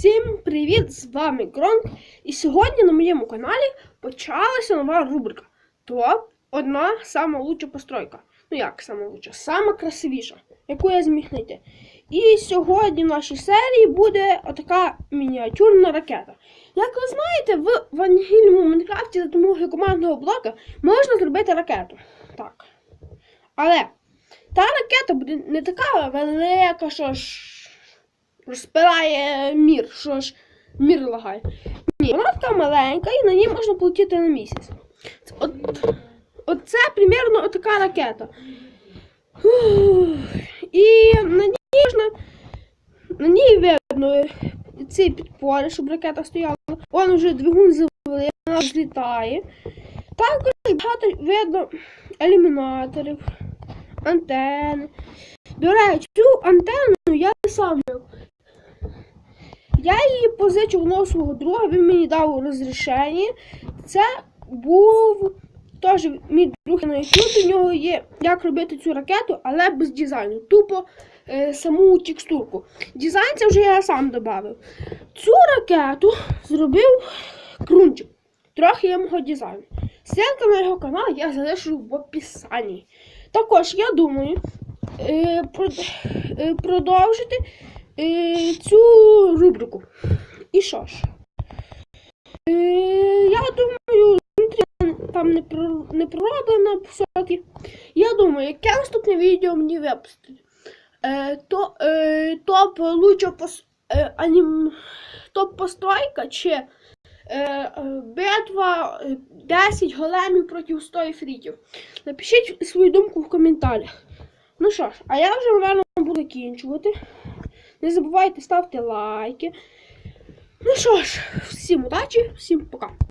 Всім привіт! З вами Гронк. І сьогодні на моєму каналі почалася нова рубрика Топ одна сама лучша постройка. Ну як сама лучша? Сама красивіша, яку я зміг знайти. І сьогодні в нашій серії буде отака мініатюрна ракета. Як ви знаєте, в ванільному Майнкрафті за допомогою командного блока можна зробити ракету. Так. Але та ракета буде не така велика, що ж розпирає мір, що ж мір лагає. Ні, вона така маленька і на ній можна полетіти на місяць. От, оце примірно така ракета. І на ній можна. На ній видно ці підпори, щоб ракета стояла. Вон вже двигун завели, вона злітає. Також багато видно ілюмінаторів, антени. До речі, цю антенну я сам. Я її позичив у свого друга, він мені дав розрішення. Це був теж мій друг на YouTube. У нього є як робити цю ракету, але без дизайну. Тупо е, саму текстурку. Дизайн це вже я сам додав. Цю ракету зробив крунчик. Трохи є мого дизайну. Ссылка на його канал я залишу в описанні. Також я думаю е, е, продовжити е, цю рубрику. І що ж? Е, я думаю, там не, про, не пророблено все-таки. Я думаю, яке наступне відео мені випустити. Е, то, е, топ лучше пос, е, анім, топ постройка чи е, е, битва е, 10 големів проти 100 фрітів. Напишіть свою думку в коментарях. Ну що ж, а я вже, мабуть, буду закінчувати. Не забувайте ставити лайки. Ну що ж, всім удачі, всім пока.